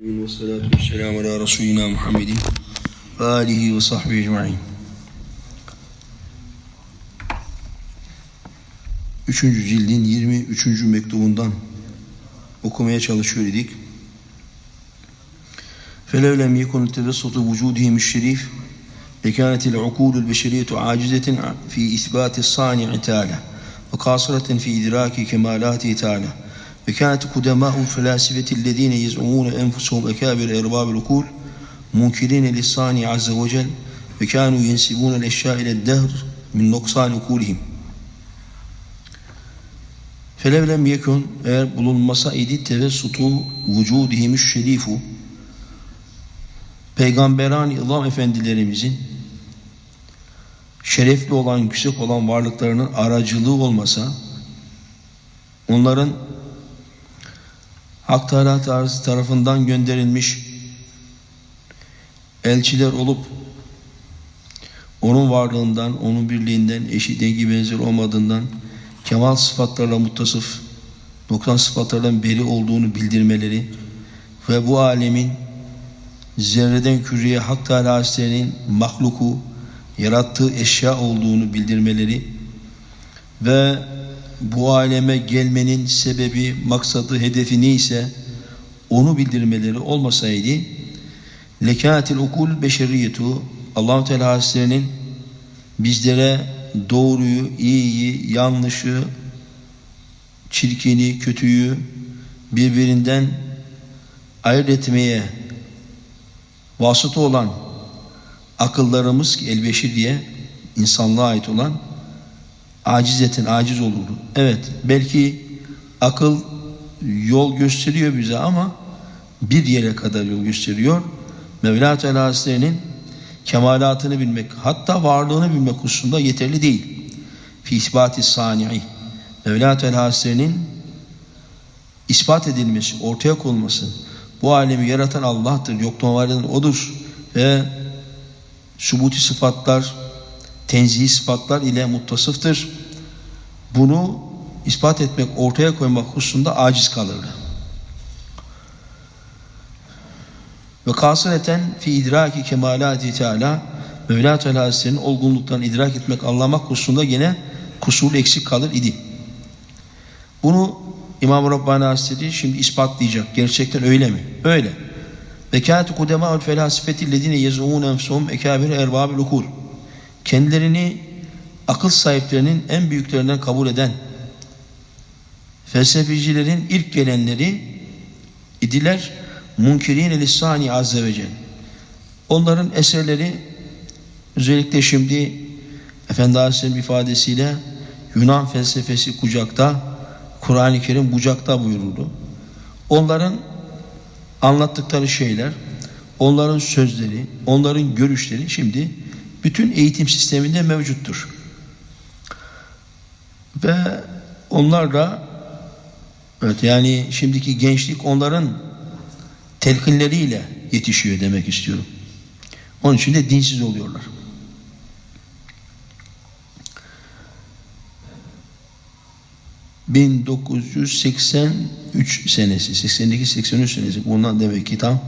والصلاة والسلام على رسولنا محمد وآله وصحبه أجمعين Üçüncü cildin 23. mektubundan okumaya çalışıyor idik. فلو لم يكن التبسط وجودهم الشريف لكانت العقول البشرية عاجزة في إثبات الصانع تعالى وقاصرة في إدراك كمالاته تعالى وكانت قدماء الفلاسفة الذين يزعمون أنفسهم أكابر أرباب العقول منكرين للصانع عز وجل وكانوا ينسبون الأشياء إلى الدهر من نقصان عقولهم فلو لم يكن eğer bulunmasaydı tevessutu vücudihimiz şerifu Peygamberani İlham Efendilerimizin şerefli olan, yüksek olan varlıklarının aracılığı olmasa onların Hak Teala tarafından gönderilmiş elçiler olup onun varlığından, onun birliğinden, eşi dengi benzer olmadığından, kemal sıfatlarla muttasıf, noksan sıfatlardan beri olduğunu bildirmeleri ve bu alemin zerreden küreye Hak Teala mahluku, yarattığı eşya olduğunu bildirmeleri ve bu aleme gelmenin sebebi, maksadı, hedefi neyse onu bildirmeleri olmasaydı lekatil ukul beşeriyetu Allah-u Teala Hazretleri'nin bizlere doğruyu, iyiyi, yanlışı, çirkini, kötüyü birbirinden ayırt etmeye vasıta olan akıllarımız elbeşir diye insanlığa ait olan acizetin aciz olurdu. Evet belki akıl yol gösteriyor bize ama bir yere kadar yol gösteriyor. Mevla Teala Hazretleri'nin kemalatını bilmek hatta varlığını bilmek hususunda yeterli değil. Fi isbati sani'i Mevla Teala Hazretleri'nin ispat edilmesi, ortaya konulması bu alemi yaratan Allah'tır, yoktan var eden O'dur ve subuti sıfatlar, tenzihi sıfatlar ile muttasıftır. Bunu ispat etmek, ortaya koymak hususunda aciz kalırdı. Ve kasıreten fi idraki kemalati teala Mevla Teala Hazretleri'nin olgunluktan idrak etmek, anlamak hususunda gene kusur eksik kalır idi. Bunu İmam Rabbani Hazretleri şimdi ispatlayacak. Gerçekten öyle mi? Öyle. Ve kâtu kudemâ'ül felâsifeti lezîne yezûmûne enfsuhum ekâbir erbâbil ukûl. Kendilerini akıl sahiplerinin en büyüklerinden kabul eden felsefecilerin ilk gelenleri idiler munkirin lisani azze ve celle. Onların eserleri özellikle şimdi Efendi Aleyhisselam ifadesiyle Yunan felsefesi kucakta, Kur'an-ı Kerim bucakta buyuruldu. Onların anlattıkları şeyler, onların sözleri, onların görüşleri şimdi bütün eğitim sisteminde mevcuttur. Ve onlar da evet yani şimdiki gençlik onların telkinleriyle yetişiyor demek istiyorum. Onun için de dinsiz oluyorlar. ...1983 senesi, 82-83 senesi... ...bundan demek ki tam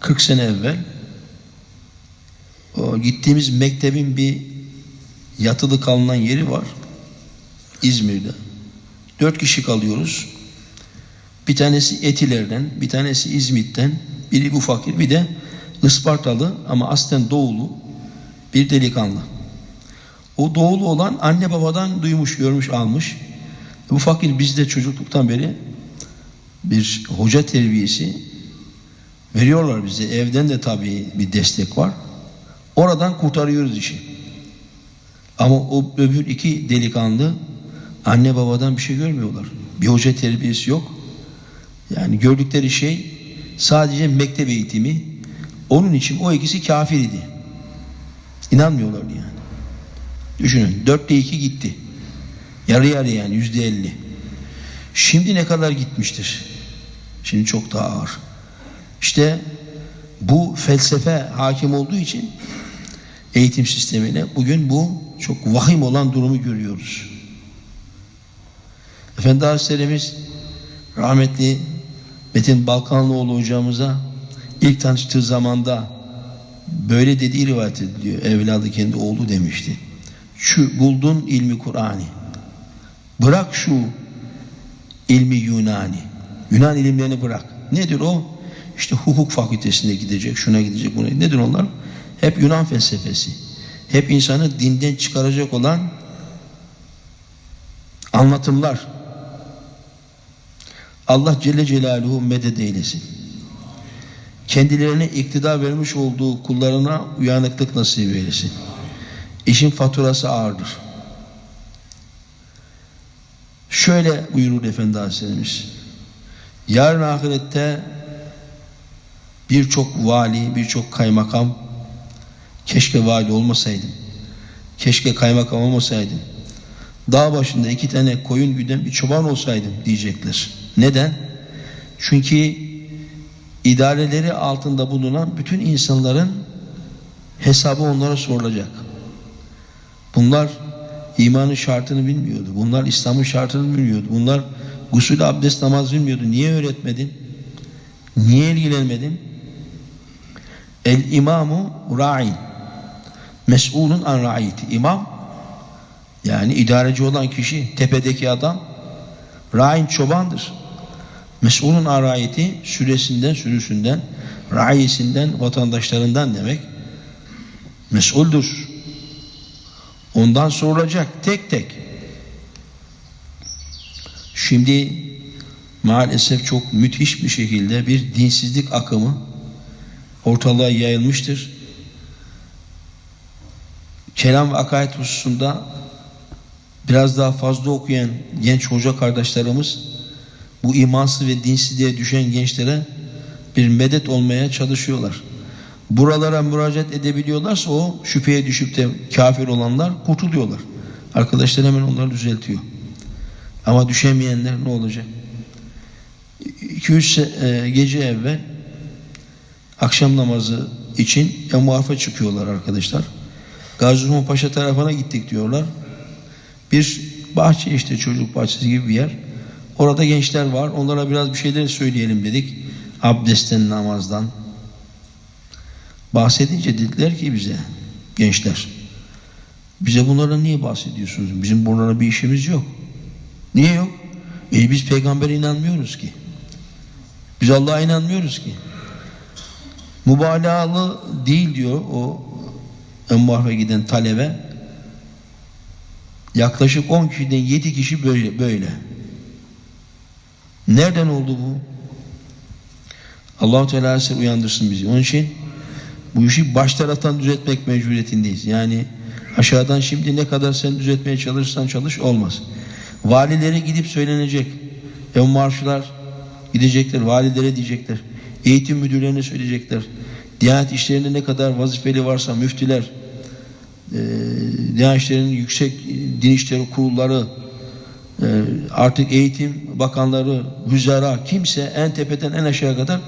40 sene evvel... O gittiğimiz mektebin bir yatılı kalınan yeri var. İzmir'de. Dört kişi kalıyoruz. Bir tanesi Etiler'den, bir tanesi İzmit'ten, biri bu fakir, bir de Ispartalı ama aslen doğulu bir delikanlı. O doğulu olan anne babadan duymuş, görmüş, almış. Bu fakir bizde çocukluktan beri bir hoca terbiyesi veriyorlar bize. Evden de tabii bir destek var. Oradan kurtarıyoruz işi. Ama o öbür iki delikanlı anne babadan bir şey görmüyorlar. Bir hoca terbiyesi yok. Yani gördükleri şey sadece mektep eğitimi. Onun için o ikisi kafir idi. İnanmıyorlardı yani. Düşünün. Dörtte iki gitti. Yarı yarı yani yüzde elli. Şimdi ne kadar gitmiştir? Şimdi çok daha ağır. İşte bu felsefe hakim olduğu için eğitim sistemine bugün bu çok vahim olan durumu görüyoruz. Efendi Hazretlerimiz rahmetli Metin Balkanlıoğlu hocamıza ilk tanıştığı zamanda böyle dediği rivayet ediliyor. Evladı kendi oğlu demişti. Şu buldun ilmi Kur'an'ı. Bırak şu ilmi Yunani. Yunan ilimlerini bırak. Nedir o? İşte hukuk fakültesine gidecek, şuna gidecek, buna. Nedir onlar? Hep Yunan felsefesi. Hep insanı dinden çıkaracak olan anlatımlar. Allah Celle Celaluhu medet eylesin. Kendilerine iktidar vermiş olduğu kullarına uyanıklık nasip eylesin. İşin faturası ağırdır. Şöyle buyurur Efendi Hazretlerimiz. Yarın ahirette birçok vali, birçok kaymakam keşke vali olmasaydım. Keşke kaymakam olmasaydım. Dağ başında iki tane koyun güden bir çoban olsaydım diyecekler. Neden? Çünkü idareleri altında bulunan bütün insanların hesabı onlara sorulacak. Bunlar imanın şartını bilmiyordu. Bunlar İslam'ın şartını bilmiyordu. Bunlar gusül abdest namaz bilmiyordu. Niye öğretmedin? Niye ilgilenmedin? El imamu ra'in. Mes'ulun an ra'iti. İmam yani idareci olan kişi, tepedeki adam ra'in çobandır. Mes'ulun an ra'iti süresinden, sürüsünden, ra'isinden, vatandaşlarından demek. Mes'uldür. Ondan sorulacak tek tek. Şimdi maalesef çok müthiş bir şekilde bir dinsizlik akımı ortalığa yayılmıştır. Kelam ve akaid hususunda biraz daha fazla okuyan genç hoca kardeşlerimiz bu imansız ve dinsizliğe düşen gençlere bir medet olmaya çalışıyorlar. Buralara müracaat edebiliyorlarsa o şüpheye düşüp de kafir olanlar kurtuluyorlar. Arkadaşlar hemen onları düzeltiyor. Ama düşemeyenler ne olacak? 2-3 gece evvel akşam namazı için emuafe çıkıyorlar arkadaşlar. Gazi Paşa tarafına gittik diyorlar. Bir bahçe işte çocuk bahçesi gibi bir yer. Orada gençler var. Onlara biraz bir şeyler söyleyelim dedik. Abdestten, namazdan. Bahsedince dediler ki bize gençler bize bunlara niye bahsediyorsunuz? Bizim bunlara bir işimiz yok. Niye yok? E biz peygambere inanmıyoruz ki. Biz Allah'a inanmıyoruz ki. Mübalağalı değil diyor o Emmuharfe giden talebe. Yaklaşık 10 kişiden 7 kişi böyle böyle. Nereden oldu bu? Allahu Teala size uyandırsın bizi. Onun için bu işi baş taraftan düzeltmek mecburiyetindeyiz. Yani aşağıdan şimdi ne kadar sen düzeltmeye çalışırsan çalış olmaz. Valilere gidip söylenecek. Emmarşılar gidecekler, valilere diyecekler. Eğitim müdürlerine söyleyecekler. Diyanet işlerinde ne kadar vazifeli varsa müftüler, e, Diyanet işlerinin yüksek din işleri kurulları, e, artık eğitim bakanları, hüzara, kimse en tepeden en aşağı kadar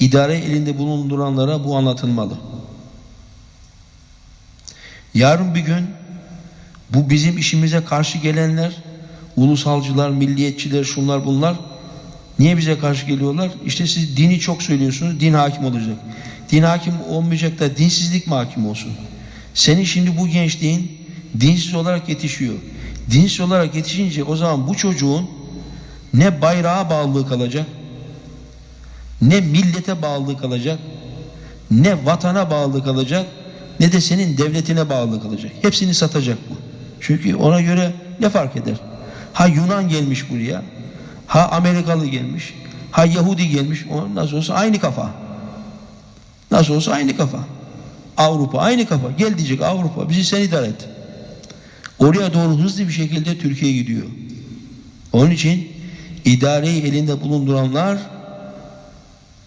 idare elinde bulunduranlara bu anlatılmalı. Yarın bir gün bu bizim işimize karşı gelenler, ulusalcılar, milliyetçiler, şunlar bunlar niye bize karşı geliyorlar? İşte siz dini çok söylüyorsunuz, din hakim olacak. Din hakim olmayacak da dinsizlik mi hakim olsun? Senin şimdi bu gençliğin dinsiz olarak yetişiyor. Dinsiz olarak yetişince o zaman bu çocuğun ne bayrağa bağlılığı kalacak, ne millete bağlılık kalacak, ne vatana bağlılık kalacak, ne de senin devletine bağlılık kalacak. Hepsini satacak bu. Çünkü ona göre ne fark eder? Ha Yunan gelmiş buraya, ha Amerikalı gelmiş, ha Yahudi gelmiş, o nasıl olsa aynı kafa. Nasıl olsa aynı kafa. Avrupa aynı kafa. Gel diyecek Avrupa bizi sen idare et. Oraya doğru hızlı bir şekilde Türkiye gidiyor. Onun için idareyi elinde bulunduranlar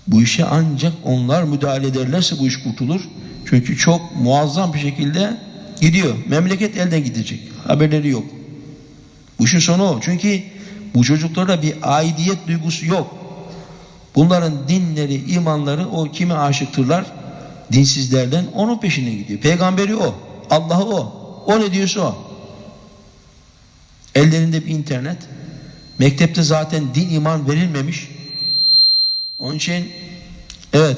bu işe ancak onlar müdahale ederlerse bu iş kurtulur. Çünkü çok muazzam bir şekilde gidiyor. Memleket elden gidecek. Haberleri yok. Bu işin sonu o. Çünkü bu çocuklarda bir aidiyet duygusu yok. Bunların dinleri, imanları o kime aşıktırlar? Dinsizlerden onun peşine gidiyor. Peygamberi o. Allah'ı o. O ne diyorsa o. Ellerinde bir internet. Mektepte zaten din iman verilmemiş. Onun için evet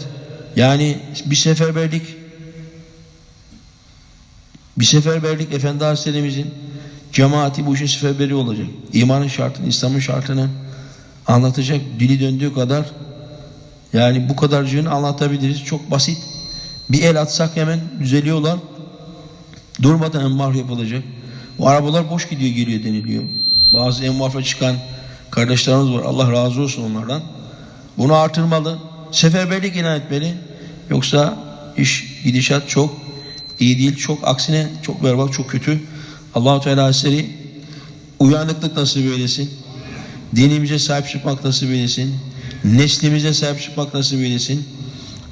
Yani bir seferberlik bir seferberlik Efendi Aleyhisselam'ımızın cemaati bu işin seferberi olacak. İmanın şartını, İslam'ın şartını anlatacak. Dili döndüğü kadar yani bu kadarcığını anlatabiliriz. Çok basit. Bir el atsak hemen düzeliyorlar. Durmadan envar yapılacak. Bu arabalar boş gidiyor geliyor deniliyor. Bazı envarfa çıkan kardeşlerimiz var. Allah razı olsun onlardan. Bunu artırmalı. Seferberlik ilan etmeli. Yoksa iş gidişat çok iyi değil. Çok aksine çok berbat, çok kötü. Allahu Teala Hazretleri uyanıklık nasip eylesin. Dinimize sahip çıkmak nasip eylesin. Neslimize sahip çıkmak nasip eylesin.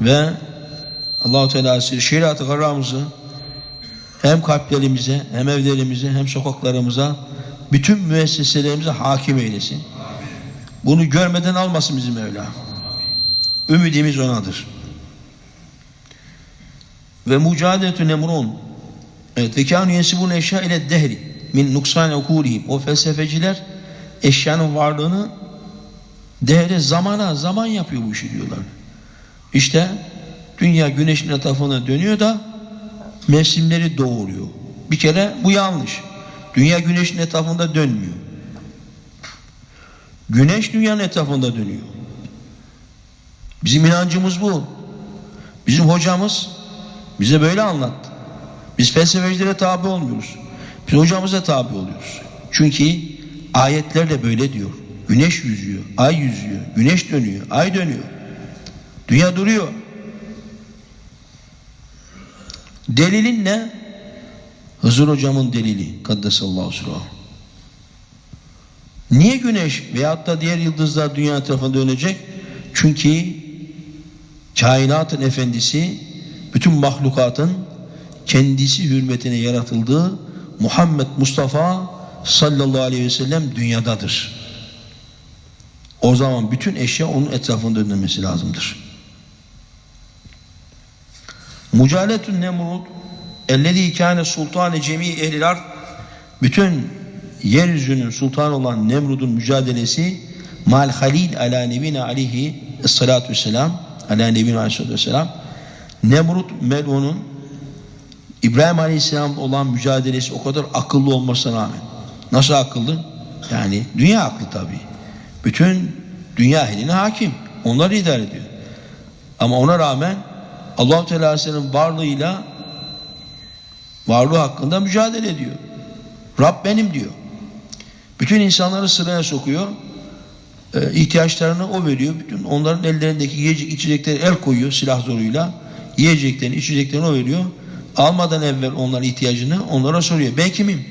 Ve Allahu Teala şeriatı kararımızı hem kalplerimize, hem evlerimize, hem sokaklarımıza, bütün müesseselerimize hakim eylesin. Bunu görmeden almasın bizim Mevla. Ümidimiz onadır. Ve mücadeletü nemrun. Evet, ve kânü yensibun eşya ile dehri min nuksan ukulihim. O felsefeciler eşyanın varlığını dehre zamana zaman yapıyor bu işi diyorlar. İşte dünya güneşin etrafında dönüyor da mevsimleri doğuruyor. Bir kere bu yanlış. Dünya güneşin etrafında dönmüyor. Güneş dünyanın etrafında dönüyor. Bizim inancımız bu. Bizim hocamız bize böyle anlattı. Biz felsefecilere tabi olmuyoruz. Biz hocamıza tabi oluyoruz. Çünkü ayetler de böyle diyor. Güneş yüzüyor, ay yüzüyor, güneş dönüyor, ay dönüyor. Dünya duruyor. Delilin ne? Hızır hocamın delili. Kaddesallahu sürahı. Niye güneş veyahut da diğer yıldızlar dünya etrafında dönecek? Çünkü kainatın efendisi bütün mahlukatın kendisi hürmetine yaratıldığı Muhammed Mustafa sallallahu aleyhi ve sellem dünyadadır. O zaman bütün eşya onun etrafında dönmesi lazımdır. Mucaletün Nemrud ellezî kâne sultâne cemî ehlil ard bütün yeryüzünün sultanı olan Nemrud'un mücadelesi mal halil ala nebine aleyhi salatu vesselam ala nebine aleyhissalatu vesselam Nemrut Melun'un İbrahim Aleyhisselam olan mücadelesi o kadar akıllı olmasına rağmen nasıl akıllı? Yani dünya aklı tabii. Bütün dünya ehline hakim. Onları idare ediyor. Ama ona rağmen Allah-u Teala Aleyhisselam'ın varlığıyla varlığı hakkında mücadele ediyor. Rab benim diyor. Bütün insanları sıraya sokuyor. Ee, ihtiyaçlarını o veriyor. Bütün onların ellerindeki yiyecek içecekleri el koyuyor silah zoruyla. Yiyeceklerini, içeceklerini o veriyor. Almadan evvel onların ihtiyacını onlara soruyor. Ben kimim?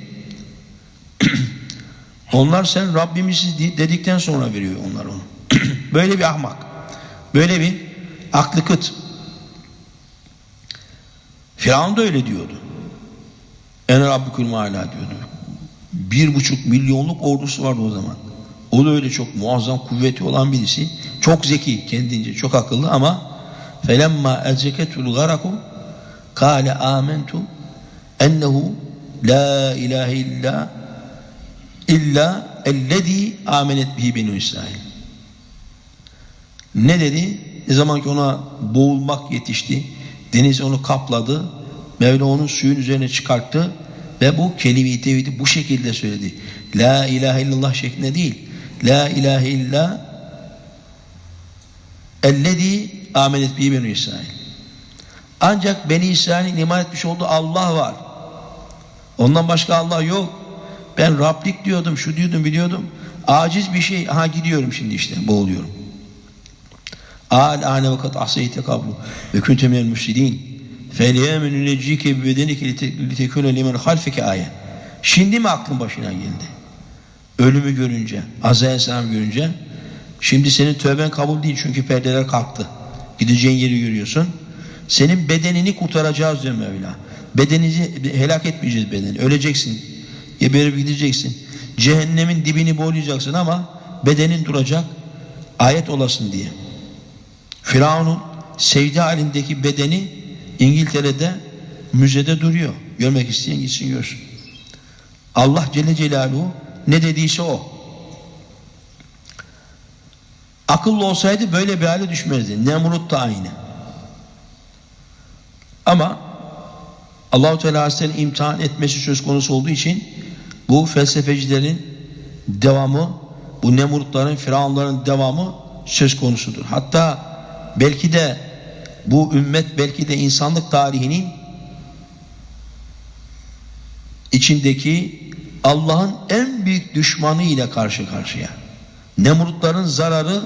onlar sen Rabbimiz dedikten sonra veriyor onlar onu. Böyle bir ahmak. Böyle bir aklı kıt. Firavun da öyle diyordu. En Rabbikül Meala diyordu. Bir buçuk milyonluk ordusu vardı o zaman. O da öyle çok muazzam kuvveti olan birisi. Çok zeki kendince, çok akıllı ama felemma ezzeketul garakum kâle âmentu ennehu la ilahe illa illa ellezî amenet bihi benu İsrail. Ne dedi? Ne zaman ki ona boğulmak yetişti, deniz onu kapladı, Mevla onun suyun üzerine çıkarttı ve bu kelime-i tevhidi bu şekilde söyledi. La ilahe illallah şeklinde değil. La ilahe illa ellezî amenet bihi benu İsrail. Ancak Beni İsrail'in iman etmiş olduğu Allah var. Ondan başka Allah yok. Ben Rablik diyordum, şu diyordum, biliyordum. Aciz bir şey. Ha gidiyorum şimdi işte, boğuluyorum. Asayte kablu ve kunte minel müfsidin. Felyemenu necike bi bedenike litekune limen halfeke ayet. Şimdi mi aklın başına geldi? Ölümü görünce, Azrail selam görünce, şimdi senin tövben kabul değil çünkü perdeler kalktı. Gideceğin yeri görüyorsun. Senin bedenini kurtaracağız diyor Mevla. Bedeninizi helak etmeyeceğiz bedeni. Öleceksin. Geberip gideceksin. Cehennemin dibini boylayacaksın ama bedenin duracak. Ayet olasın diye. Firavun'un secde halindeki bedeni İngiltere'de müzede duruyor. Görmek isteyen gitsin görsün. Allah Celle Celaluhu ne dediyse o. Akıllı olsaydı böyle bir hale düşmezdi. Nemrut da aynı. Ama Allahu Teala Hazretleri imtihan etmesi söz konusu olduğu için bu felsefecilerin devamı, bu Nemrutların, Firavunların devamı söz konusudur. Hatta belki de bu ümmet belki de insanlık tarihinin içindeki Allah'ın en büyük düşmanı ile karşı karşıya. Nemrutların zararı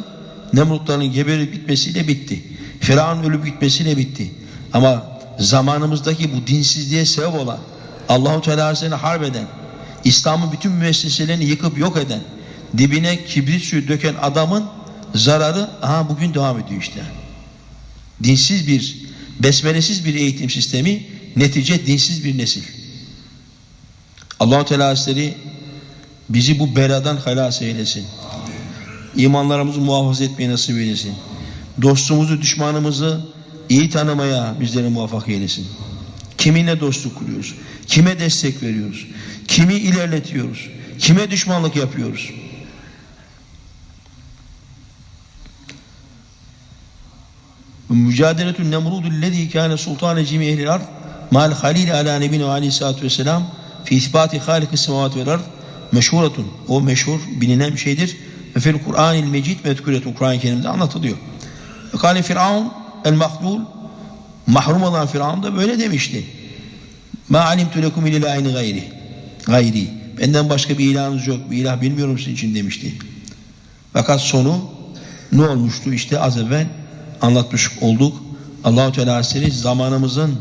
Nemrutların geberip bitmesiyle bitti. Firavun ölüp gitmesiyle bitti. Ama zamanımızdaki bu dinsizliğe sebep olan Allahu Teala Hazretlerini harp eden, İslam'ın bütün müesseselerini yıkıp yok eden, dibine kibrit suyu döken adamın zararı aha bugün devam ediyor işte. Dinsiz bir, besmelesiz bir eğitim sistemi, netice dinsiz bir nesil. Allahu Teala Hazretleri bizi bu beladan halas eylesin. İmanlarımızı muhafaza etmeyi nasip eylesin. Dostumuzu, düşmanımızı iyi tanımaya bizleri muvaffak eylesin. Kiminle dostluk kuruyoruz? Kime destek veriyoruz? Kimi ilerletiyoruz? Kime düşmanlık yapıyoruz? Mücadeletün nemrudul lezî kâne sultâne cimi ehlil ard mal halil ala nebine aleyhissalâtu vesselâm fi isbati halikis semavati vel ard meşhuratun. O meşhur bilinen bir şeydir. Ve fil Kur'anil mecid mezkuretun Kur'an-ı Kerim'de anlatılıyor. Ve kâle firavun el mahdul mahrum olan firavun da böyle demişti. Ma alimtu lekum ilahin gayri. Gayri. Benden başka bir ilahınız yok. Bir ilah bilmiyorum sizin için demişti. Fakat sonu ne olmuştu? İşte az evvel anlatmış olduk. Allahu Teala Hazretleri zamanımızın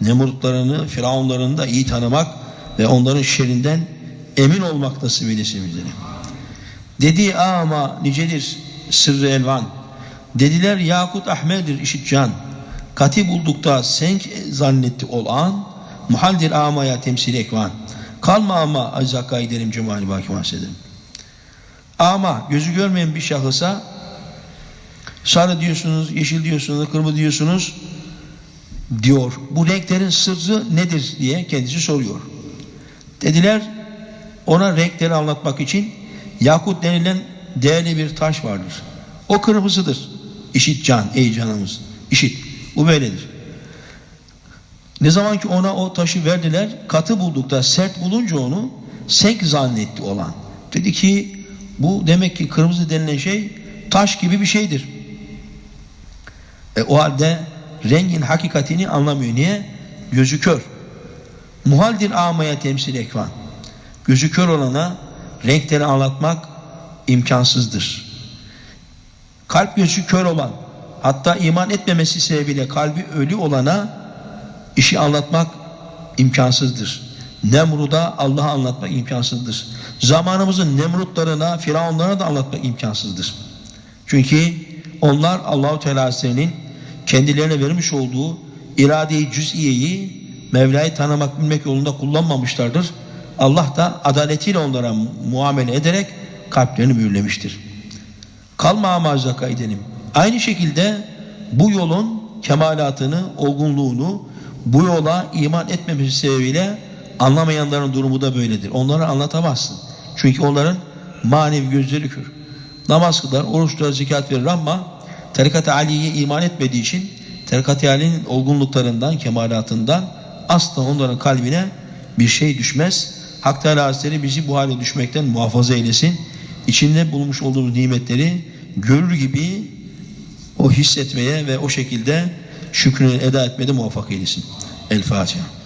Nemrutlarını, Firavunlarını da iyi tanımak ve onların şerrinden emin olmak nasip eylesin bizlere. Dedi ama nicedir sırrı elvan. Dediler Yakut Ahmet'dir işit can. Katip buldukta senk zannetti ol an. Muhaldir amaya temsil ekvan. Kalma ama aczaka giderim cemali baki. Ama gözü görmeyen bir şahısa sarı diyorsunuz, yeşil diyorsunuz, kırmızı diyorsunuz diyor. Bu renklerin sırrı nedir diye kendisi soruyor. Dediler ona renkleri anlatmak için yakut denilen değerli bir taş vardır. O kırmızıdır. İşit can, ey canımız. İşit. Bu böyledir. Ne zaman ki ona o taşı verdiler, katı buldukta sert bulunca onu senk zannetti olan. Dedi ki bu demek ki kırmızı denilen şey taş gibi bir şeydir. E, o halde rengin hakikatini anlamıyor. Niye? Gözü kör. Muhaldir amaya temsil ekvan. Gözü kör olana renkleri anlatmak imkansızdır. Kalp gözü kör olan, hatta iman etmemesi sebebiyle kalbi ölü olana işi anlatmak imkansızdır. Nemrud'a Allah'ı anlatmak imkansızdır. Zamanımızın Nemrutlarına, Firavunlarına da anlatmak imkansızdır. Çünkü onlar Allahu Teala Hazretleri'nin kendilerine vermiş olduğu irade-i cüz'iyeyi Mevla'yı tanımak bilmek yolunda kullanmamışlardır. Allah da adaletiyle onlara muamele ederek kalplerini mühürlemiştir. Kalma amacaka edelim. Aynı şekilde bu yolun kemalatını, olgunluğunu bu yola iman etmemesi sebebiyle anlamayanların durumu da böyledir. Onları anlatamazsın. Çünkü onların manevi gözleri kör. Namaz kılar, oruç tutar, zekat verir ama tarikat-ı Ali'ye iman etmediği için tarikat-ı Ali'nin olgunluklarından, kemalatından asla onların kalbine bir şey düşmez. Hak Teala Hazretleri bizi bu hale düşmekten muhafaza eylesin. İçinde bulmuş olduğumuz nimetleri görür gibi o hissetmeye ve o şekilde şükrünü eda etmede muvaffak eylesin. El Fatiha.